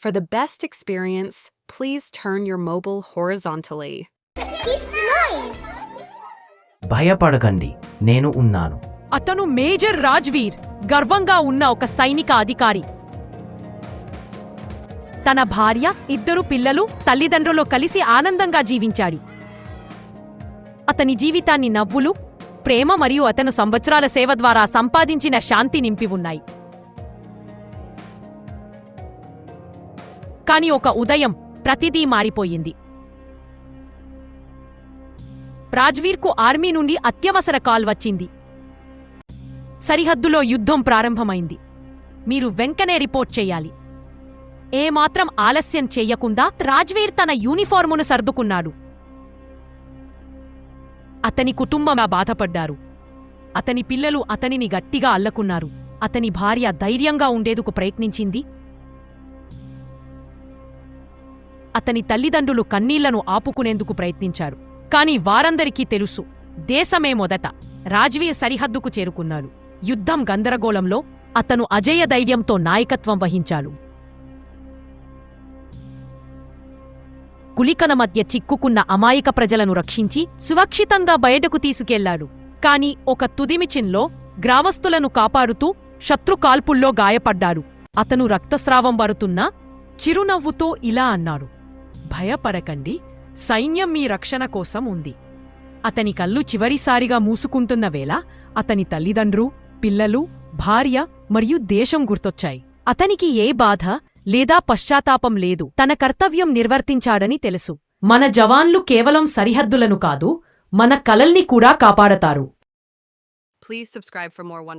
For the best experience, please turn your mobile horizontally. It's nice. భయపడకండి నేను ఉన్నాను అతను మేజర్ రాజ్వీర్ గర్వంగా ఉన్న ఒక సైనిక అధికారి తన భార్య ఇద్దరు పిల్లలు తల్లిదండ్రులు కలిసి ఆనందంగా జీవించాడు అతని జీవితాన్ని నవ్వులు ప్రేమ మరియు అతను సంవత్సరాల సేవ ద్వారా సంపాదించిన శాంతి నింపి ఉన్నాయి కాని ఒక ఉదయం ప్రతిదీ మారిపోయింది. రాజ్వీర్కు ఆర్మీ నుండి అత్యవసర కాల్ వచ్చింది. సరిహద్దులో యుద్ధం ప్రారంభమైంది. మీరు వెంకనే రిపోర్ట్ చేయాలి. ఏమాత్రం ఆలస్యం చేయకుండా రాజ్వీర్ తన యూనిఫార్మును సర్దుకున్నాడు. అతని కుటుంబం బాధపడ్డారు. అతని పిల్లలు అతనిని గట్టిగా అల్లకున్నారు. అతని భార్య ధైర్యంగా ఉండేందుకు ప్రయత్నించింది. అతని తల్లిదండ్రులు కన్నీళ్ళను ఆపుకునేందుకు ప్రయత్నించారు. కాని వారందరికీ తెలుసు దేశమే మొదట రాజవీయ సరిహద్దుకు చేరుకున్నారు యుద్ధం గందరగోళంలో అతను అజేయ ధైర్యంతో నాయకత్వం వహించాడు. కులికల మధ్య చిక్కుకున్న అమాయక ప్రజలను రక్షించి సురక్షితంగా బయటకు తీసుకెళ్ళాడు. కాని ఒక తుదిమిచిన్లో గ్రామస్తులను కాపాడుతూ శత్రుకాల్పుల్లో గాయపడ్డాడు. అతను రక్తస్రావం వరుతున్నా చిరునవ్వుతో ఇలా అన్నాడు. భయపడకండి. సైన్యం మీ రక్షణ కోసం ఉంది. అతని కళ్ళు చివరిసారిగా మూసుకుంటున్న వేళ అతని తల్లిదండ్రు పిల్లలు భార్య మరియు దేశం గుర్తొచ్చాయి. అతనికి ఏ బాధ లేదా పశ్చాత్తాపం లేదు. తన కర్తవ్యం నిర్వర్తించాడని తెలుసు. మన జవాన్లు కేవలం సరిహద్దులను కాదు మన కలల్ని కూడా కాపాడతారు.